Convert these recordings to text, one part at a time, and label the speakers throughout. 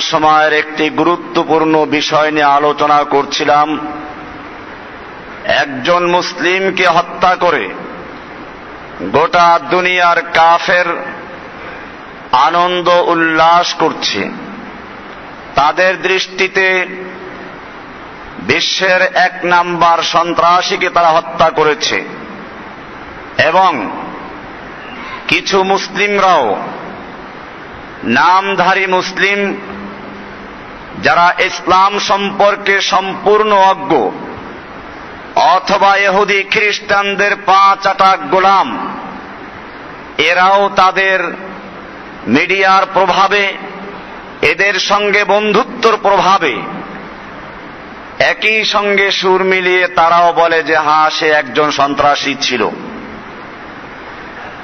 Speaker 1: সময়ের একটি গুরুত্বপূর্ণ বিষয় নিয়ে আলোচনা করছিলাম। একজন মুসলিমকে হত্যা করে গোটা দুনিয়ার কাফের আনন্দ উল্লাস করছে। তাদের দৃষ্টিতে বিশ্বের এক নাম্বার সন্ত্রাসীকে তারা হত্যা করেছে এবং কিছু মুসলিমরাও নামধারী মুসলিম যারা ইসলাম সম্পর্কে সম্পূর্ণ অজ্ঞ, অথবা এহুদি খ্রিস্টানদের পাঁচ আটা গোলাম, এরাও তাদের মিডিয়ার প্রভাবে, এদের সঙ্গে বন্ধুত্বর প্রভাবে, একই সঙ্গে সুর মিলিয়ে তারাও বলে যে হ্যাঁ সে একজন সন্ত্রাসী ছিল।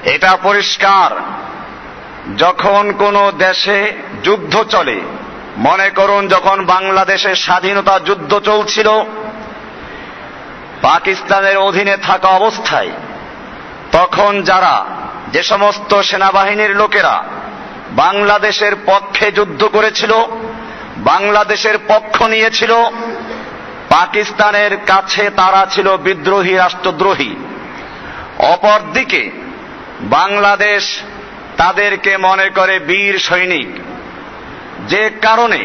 Speaker 1: এটা পরিষ্কার। যখন কোনো দেশে যুদ্ধ চলে মনে করুন, যখন বাংলাদেশের স্বাধীনতা যুদ্ধ চলছিল, পাকিস্তানের অধীনে থাকা অবস্থায়, তখন যারা, যে সমস্ত সেনাবাহিনীর লোকেরা বাংলাদেশের পক্ষে যুদ্ধ করেছিল, বাংলাদেশের পক্ষ নিয়েছিল, পাকিস্তানের কাছে তারা ছিল বিদ্রোহী রাষ্ট্রদ্রোহী। অপরদিকে বাংলাদেশ তাদেরকে মনে করে বীর সৈনিক। যে কারণে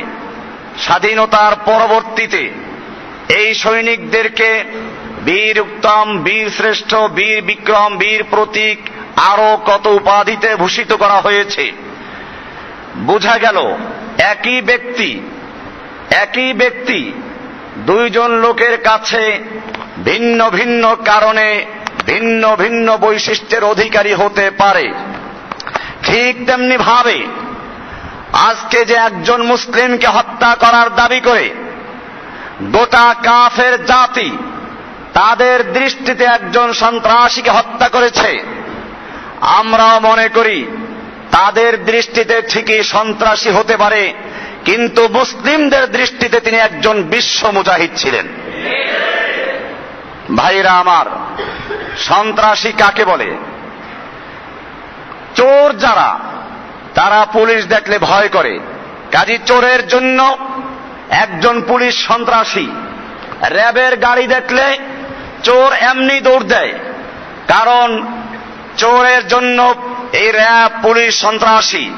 Speaker 1: স্বাধীনতার পরবর্তীতে এই সৈনিকদেরকে বীর উত্তম, বীর শ্রেষ্ঠ, বীর বিক্রম, বীর প্রতীক আরও কত উপাধিতে ভূষিত করা হয়েছে, বোঝা গেল একই ব্যক্তি একই ব্যক্তি দুইজন লোকের কাছে ভিন্ন ভিন্ন কারণে ভিন্ন ভিন্ন বৈশিষ্ট্যের অধিকারী হতে পারে। ঠিক তেমনি ভাবে আজকে যে একজন মুসলিমকে হত্যা করার দাবি করে গোটা কাফের জাতি তাদের দৃষ্টিতে একজন সন্ত্রাসীকে হত্যা করেছে, আমরাও মনে করি তাদের দৃষ্টিতে ঠিকই সন্ত্রাসী হতে পারে, কিন্তু মুসলিমদের দৃষ্টিতে তিনি একজন বিশ্ব মুজাহিদ ছিলেন। ভাইরা আমার, সন্ত্রাসী কাকে বলে? চোর যারা তারা পুলিশ দেখলে ভয় করে। কাজী চোরের জন্য একজন পুলিশ সন্ত্রাসী র্যাবের গাড়ি দেখলে চোর এমনি দৌড় দেয়। কারণ চোরের জন্য এই র্যাব পুলিশ সন্ত্রাসী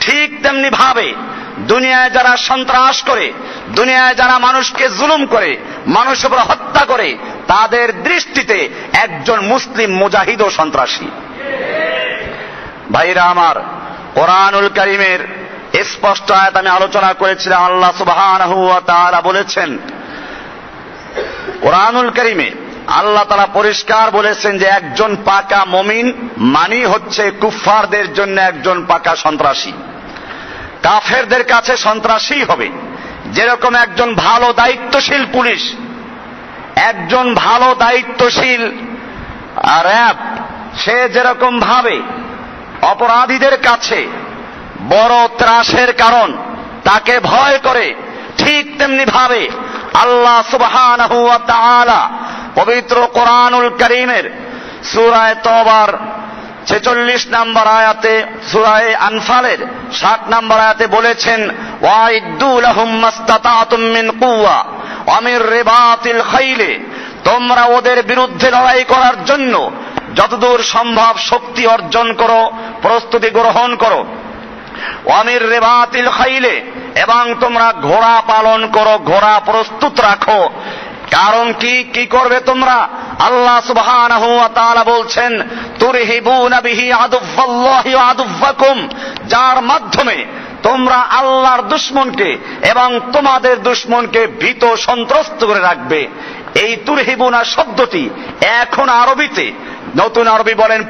Speaker 1: ঠিক তেমনি ভাবে দুনিয়ায় যারা সন্ত্রাস করে, দুনিয়ায় যারা মানুষকে জুলুম করে, মানুষের উপর হত্যা করে, তাদের দৃষ্টিতে একজন মুসলিম মুজাহিদ ও সন্ত্রাসী। ভাইরা আমার কোরআনুল করিমের স্পষ্ট আয়াত আমি আলোচনা করেছিলাম, আল্লাহ সুবহানাহু ওয়া তাআলা বলেছেন, কোরআনুল করিমে আল্লাহ তারা পরিষ্কার বলেছেন যে একজন পাকা মমিন মানি হচ্ছে কুফফারদের জন্য একজন পাকা সন্ত্রাসী। কাফেরদের কাছে সন্ত্রাসী হবে। যেরকম একজন ভালো দায়িত্বশীল পুলিশ, একজন ভালো দায়িত্বশীল র্যাব, সে যেরকম ভাবে অপরাধীদের কাছে বড় ত্রাসের কারণ, তাকে ভয় করে ঠিক তেমনি ভাবে আল্লাহ তাআলা পবিত্র কোরআনুল করিমের সূরায়ে তওবার ছেচল্লিশ নম্বর আয়াতে, সুরায় আনফালের ষাট নম্বর আয়াতে বলেছেন আমির রিবাতিল খাইলে, তোমরা ওদের বিরুদ্ধে লড়াই করার জন্য যতদূর সম্ভব শক্তি অর্জন করো, প্রস্তুতি গ্রহণ করো। অমির রেবাতিল খাইলে, এবং তোমরা ঘোড়া পালন করো, ঘোড়া প্রস্তুত রাখো। কারণ কি কি করবে তোমরা? আল্লাহ তাআলা বলছেন যার মাধ্যমে তোমরা আল্লাহর দুশ্মনকে এবং তোমাদের দুশ্মনকে ভীত সন্ত্রস্ত করে রাখবে। এই তুরহিবুনা শব্দটি এখন আরবিতে নতুন আরবি বলেন